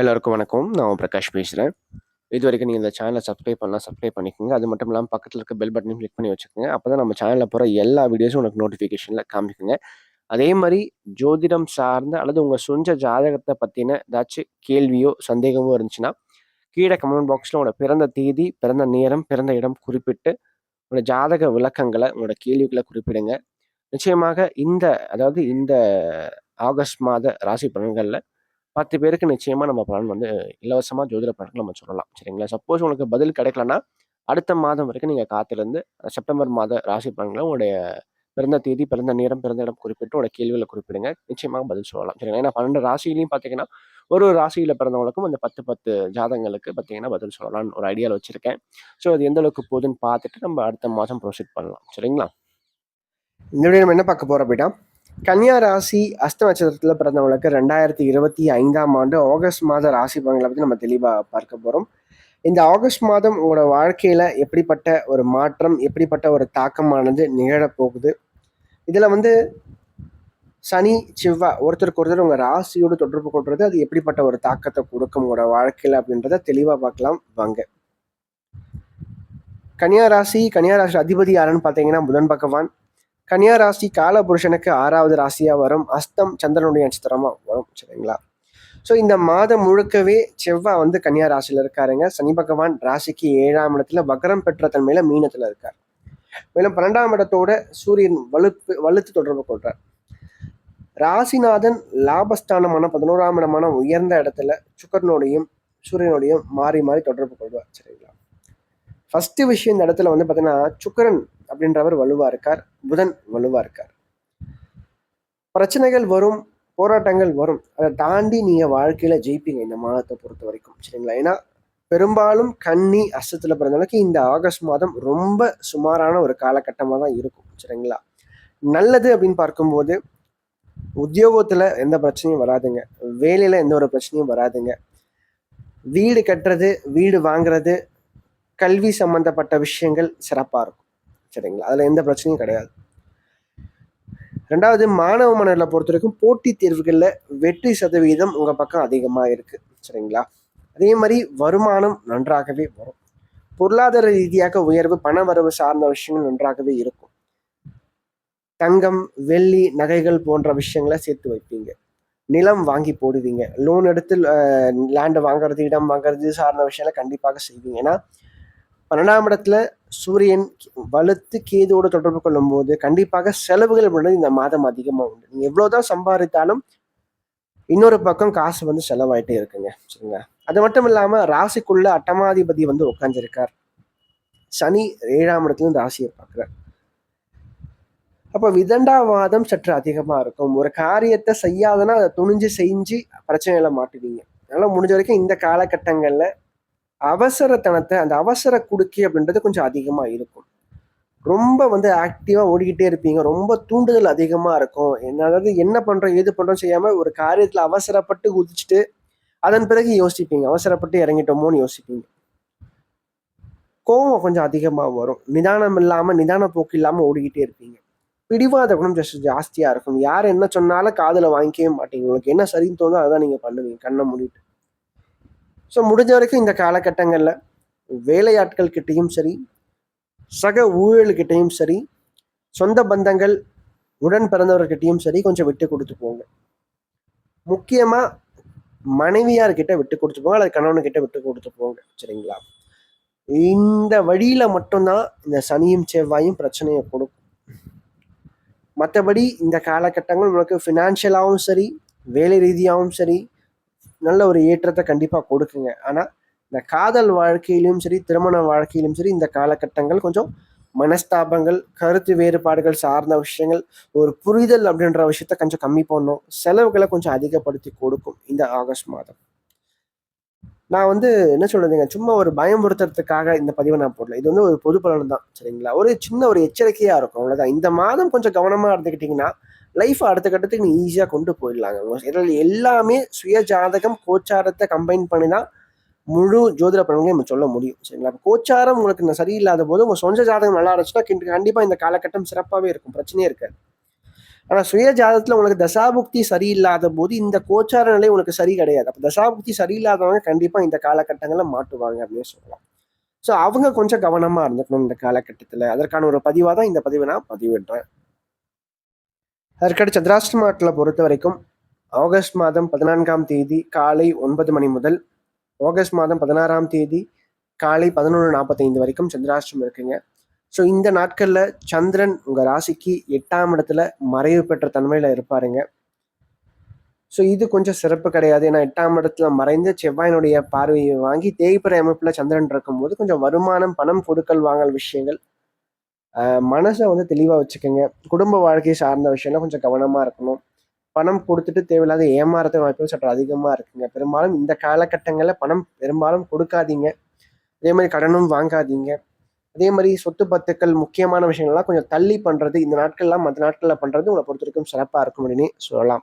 எல்லாருக்கும் வணக்கம். நான் பிரகாஷ் பிரகாஷ் இது இதுவரைக்கும் நீங்கள் இந்த சேனலை சப்ஸ்கிரைப் பண்ணலாம், சப்ஸ்கிரைப் பண்ணிக்கோங்க. அது மட்டும் இல்லாமல் பக்கத்தில் இருக்க பெல் பட்டனையும் கிளிக் பண்ணி வச்சுக்கோங்க. அப்பதான் நம்ம சேனலில் போகிற எல்லா வீடியோஸும் உனக்கு நோட்டிஃபிகேஷனில் காமிக்குங்க. அதே மாதிரி ஜோதிடம் சார்ந்த அல்லது உங்கள் சொந்த ஜாதகத்தை பற்றின ஏதாச்சும் கேள்வியோ, சந்தேகமோ இருந்துச்சுன்னா, கீழே கமெண்ட் பாக்ஸில் உங்களோட பிறந்த தேதி, பிறந்த நேரம், பிறந்த இடம் குறிப்பிட்டு, உங்களோட ஜாதக விளக்கங்களை உங்களோட கேள்விகளை குறிப்பிடுங்க. நிச்சயமாக இந்த அதாவது இந்த ஆகஸ்ட் மாத ராசி பலன்களில் 10 பேருக்கு நிச்சயமா நம்ம பலன் வந்து இலவசமா ஜோதிட பலன்கள் நம்ம சொல்லலாம். சரிங்களா? சப்போஸ் உங்களுக்கு பதில் கிடைக்கலன்னா, அடுத்த மாதம் வரைக்கும் நீங்க காத்திருந்து செப்டம்பர் மாத ராசி பலன்களை உங்களுடைய பிறந்த தேதி, பிறந்த நேரம், பிறந்த இடம் குறிப்பிட்டு உங்களோட கேள்விகளை குறிப்பிடுங்க. நிச்சயமாக பதில் சொல்லலாம். சரிங்களா? ஏன்னா பன்னெண்டு ராசிலையும் பார்த்தீங்கன்னா, ஒரு ஒரு ராசியில் பிறந்தவங்களுக்கும் அந்த 10, 10 ஜாதகங்களுக்கு பார்த்தீங்கன்னா பதில் சொல்லலாம்னு ஒரு ஐடியாவில் வச்சிருக்கேன். ஸோ அது எந்த அளவுக்கு போகுதுன்னு பார்த்துட்டு நம்ம அடுத்த மாதம் ப்ரொசீட் பண்ணலாம். சரிங்களா? இந்த வீடியோ நம்ம என்ன பார்க்க போகிறோம் அப்படின்னா, கன்னியா ராசி அஸ்த நட்சத்திரத்தில் பிறந்தவங்களுக்கு 2025ஆம் ஆண்டு ஆகஸ்ட் மாத ராசி பலன்களை பற்றி நம்ம தெளிவாக பார்க்க போகிறோம் இந்த ஆகஸ்ட் மாதம் உங்களோட வாழ்க்கையில் எப்படிப்பட்ட ஒரு மாற்றம், எப்படிப்பட்ட ஒரு தாக்கமானது நிகழப் போகுது? வந்து சனி, செவ்வாய் ஒருத்தருக்கு ஒருத்தர் உங்கள் ராசியோடு தொடர்பு கொள்வது அது எப்படிப்பட்ட ஒரு தாக்கத்தை கொடுக்கும் உங்களோட வாழ்க்கையில் அப்படின்றத தெளிவாக பார்க்கலாம் வாங்க. கன்னியா ராசி கன்னியா ராசி அதிபதி யாருன்னு பார்த்தீங்கன்னா புதன் பகவான். கன்னியா ராசி காலபுருஷனுக்கு 6வது ராசியா வரும். அஸ்தம் சந்திரனுடைய நட்சத்திரமா வரும். சரிங்களா? ஸோ இந்த மாதம் முழுக்கவே செவ்வாய் வந்து கன்னியா ராசியில இருக்காருங்க. சனி பகவான் ராசிக்கு ஏழாம் இடத்துல வக்ரம் பெற்ற தன்மையில மீனத்துல இருக்கார். மேலும் 12ஆம் இடத்தோட சூரியன் வலுப்பு வலுத்து தொடர்பு கொள்றார். ராசிநாதன் லாபஸ்தானமான 11ஆம் இடமான உயர்ந்த இடத்துல சுக்கரனோடையும் சூரியனோடையும் மாறி மாறி தொடர்பு கொள்வார். சரிங்களா? ஃபர்ஸ்ட் விஷயம் இந்த இடத்துல வந்து பார்த்தீங்கன்னா, சுக்கரன் அப்படின்றவர் வலுவா இருக்கார். புதன் வலுவா இருக்கார். பிரச்சனைகள் வரும், போராட்டங்கள் வரும். அதை தாண்டி நீங்க வாழ்க்கையில ஜெயிப்பீங்க இந்த மாதத்தை பொறுத்த வரைக்கும் சரிங்களா? ஏன்னா, பெரும்பாலும் கன்னி, அஸ்தத்துல பிறந்தவங்களுக்கு இந்த ஆகஸ்ட் மாதம் ரொம்ப சுமாரான ஒரு காலகட்டமாக தான் இருக்கும். சரிங்களா? நல்லது அப்படின்னு பார்க்கும்போது, உத்தியோகத்துல எந்த பிரச்சனையும் வராதுங்க. வேலையில எந்த ஒரு பிரச்சனையும் வராதுங்க. வீடு கட்டுறது, வீடு வாங்குறது, கல்வி சம்பந்தப்பட்ட விஷயங்கள் சிறப்பாக இருக்கும். சரிங்களா? அதுல எந்த பிரச்சனையும் கிடையாது. ரெண்டாவது மாணவ மனதல பொறுத்த வரைக்கும் போட்டித் தேர்வுகள்ல வெற்றி சதவீதம் உங்க பக்கம் அதிகமா இருக்கு. சரிங்களா? அதே மாதிரி வருமானம் நன்றாகவே வரும். பொருளாதார ரீதியாக உயர்வு, பண வரவு சார்ந்த விஷயங்கள் நன்றாகவே இருக்கும். தங்கம், வெள்ளி, நகைகள் போன்ற விஷயங்களை சேர்த்து வைப்பீங்க. நிலம் வாங்கி போடுவீங்க. லோன் எடுத்து அ லேண்ட் வாங்குறது, இடம் வாங்குறது சார்ந்த விஷயங்களை கண்டிப்பாக செய்வீங்க. ஏன்னா, 12ஆம் இடத்துல சூரியன் வலுத்து கேதுவோட தொடர்பு கொள்ளும்போது, கண்டிப்பாக செலவுகள் அப்படின்றது இந்த மாதம் அதிகமாக உண்டு. நீங்கள் எவ்வளோதான் சம்பாதித்தாலும் இன்னொரு பக்கம் காசு வந்து செலவாயிட்டே இருக்குங்க. சரிங்களா? அது மட்டும் இல்லாமல் ராசிக்குள்ள அட்டமாதிபதி வந்து உட்காந்துருக்கார் சனி ஏழாம் இடத்துல ராசியை பார்க்குறார் அப்போ விதண்டாவாதம் சற்று அதிகமாக இருக்கும். ஒரு காரியத்தை செய்யாதன்னா, அதை துணிஞ்சு செஞ்சு பிரச்சனையில மாட்டுவீங்க. அதனால முடிஞ்ச வரைக்கும் இந்த காலகட்டங்களில் அவசரத்தனத்தை அந்த அவசர குடுக்கி அப்படின்றது கொஞ்சம் அதிகமா இருக்கும். ரொம்ப வந்து ஆக்டிவா ஓடிக்கிட்டே இருப்பீங்க. ரொம்ப தூண்டுதல் அதிகமா இருக்கும். என்ன அதாவது என்ன பண்றோம், ஏது பண்றோம் செய்யாம ஒரு காரியத்துல அவசரப்பட்டு குதிச்சுட்டு, அதன் பிறகு யோசிப்பீங்க. அவசரப்பட்டு இறங்கிட்டோமோன்னு யோசிப்பீங்க. கோவம் கொஞ்சம் அதிகமாக வரும். நிதானம் இல்லாமல் நிதான போக்கு இல்லாமல் ஓடிக்கிட்டே இருப்பீங்க. பிடிவாத குணம் ஜஸ்ட் ஜாஸ்தியாக இருக்கும். யார் என்ன சொன்னாலும் காதில் வாங்கிக்கவே மாட்டீங்க. உங்களுக்கு என்ன சரின்னு தோணுதோ அததான் நீங்கள் பண்ணுவீங்க. கண்ணை மூடிட்டு. ஸோ முடிஞ்ச வரைக்கும் இந்த காலகட்டங்களில் வேலையாட்கள்கிட்டேயும் சரி, சக ஊழல்கிட்டையும் சரி, சொந்த பந்தங்கள், உடன் பிறந்தவர்கிட்டையும் சரி கொஞ்சம் விட்டு கொடுத்து போங்க. முக்கியமாக மனைவியார்கிட்ட விட்டு கொடுத்து போங்க. அல்லது கணவன்கிட்ட விட்டு கொடுத்து போங்க. சரிங்களா? இந்த வழியில் மட்டும்தான் இந்த சனியும், செவ்வாயும் பிரச்சனையை கொடுக்கும். மற்றபடி இந்த காலகட்டங்கள் உங்களுக்கு ஃபினான்ஷியலாகவும் சரி, வேலை ரீதியாகவும் சரி, நல்ல ஒரு ஏற்றத்தை கண்டிப்பாக கொடுக்குங்க. ஆனால் இந்த காதல் வாழ்க்கையிலும் சரி, திருமண வாழ்க்கையிலும் சரி, இந்த காலகட்டங்கள் கொஞ்சம் மனஸ்தாபங்கள், கருத்து வேறுபாடுகள் சார்ந்த விஷயங்கள், ஒரு புரிதல் அப்படின்ற விஷயத்த கொஞ்சம் கம்மி பண்ணும் செலவுகளை கொஞ்சம் அதிகப்படுத்தி கொடுக்கும் இந்த ஆகஸ்ட் மாதம். நான் வந்து என்ன சொல்றதுங்க, சும்மா ஒரு பயமுறுத்துறதுக்காக இந்த பதிவை நான் போடல. இது வந்து ஒரு பொது பலன் தான். சரிங்களா? ஒரு சின்ன ஒரு எச்சரிக்கையா இருக்கும். அவ்வளோதான். இந்த மாதம் கொஞ்சம் கவனமா இருந்துக்கிட்டீங்கன்னா, லைஃப் அடுத்த கட்டத்துக்கு நீ ஈஸியாக கொண்டு போயிடலாங்க. இதில் எல்லாமே சுய ஜாதகம், கோச்சாரத்தை கம்பைன் பண்ணி தான் முழு ஜோதிட பலன்களையும் நம்ம சொல்ல முடியும். சரிங்களா? கோச்சாரம் உங்களுக்கு சரியில்லாத போது, உங்கள் சொந்த ஜாதகம் நல்லா இருந்துச்சுன்னா, கண்டிப்பாக இந்த காலகட்டம் சிறப்பாகவே இருக்கும். பிரச்சனையே இருக்காது. ஆனால் சுய ஜாதகத்தில் உங்களுக்கு தசாபுக்தி சரியில்லாத போது இந்த கோச்சார நிலை உங்களுக்கு சரி கிடையாது அப்போ தசாபுக்தி சரியில்லாதவங்க கண்டிப்பாக இந்த காலகட்டங்களில் மாட்டுவாங்க அப்படின்னு சொல்லலாம் ஸோ அவங்க கொஞ்சம் கவனமாக இருந்துக்கணும் இந்த காலகட்டத்தில் அதற்கான ஒரு பதிவாக தான் இந்த பதிவை நான் பதிவிடுறேன் அதற்கடுத்து சந்திராஷ்டமாட்டில் பொறுத்த வரைக்கும் ஆகஸ்ட் மாதம் பதினான்காம் தேதி காலை ஒன்பது மணி முதல் ஆகஸ்ட் மாதம் பதினாறாம் தேதி காலை பதினொன்று நாற்பத்தைந்து வரைக்கும் சந்திராஷ்டிரம் இருக்குங்க. ஸோ இந்த நாட்களில் சந்திரன் உங்கள் ராசிக்கு எட்டாம் இடத்துல மறைவு பெற்ற தன்மையில் இருப்பாருங்க. ஸோ இது கொஞ்சம் சிறப்பு கிடையாது. ஏன்னா எட்டாம் இடத்துல மறைந்து செவ்வாயினுடைய பார்வையை வாங்கி தேய்பிறை அமைப்பில் சந்திரன் இருக்கும்போது கொஞ்சம் வருமானம் பணம் கொடுக்கல் வாங்கல் விஷயங்கள் மனசை வந்து தெளிவாக வச்சுக்கோங்க. குடும்ப வாழ்க்கையை சார்ந்த விஷயம்லாம் கொஞ்சம் கவனமாக இருக்கணும். பணம் கொடுத்துட்டு தேவையில்லாத ஏமாறத வாய்ப்புகள் சற்று அதிகமாக இருக்குங்க. பெரும்பாலும் இந்த காலகட்டங்களில் பணம் பெரும்பாலும் கொடுக்காதீங்க. அதே மாதிரி கடனும் வாங்காதீங்க. அதே மாதிரி சொத்து பத்துக்கள் முக்கியமான விஷயங்கள்லாம் கொஞ்சம் தள்ளி பண்ணுறது இந்த நாட்கள்லாம் மற்ற நாட்களில் பண்ணுறது உங்களை பொறுத்த வரைக்கும் சிறப்பாக இருக்கும் அப்படின்னு சொல்லலாம்.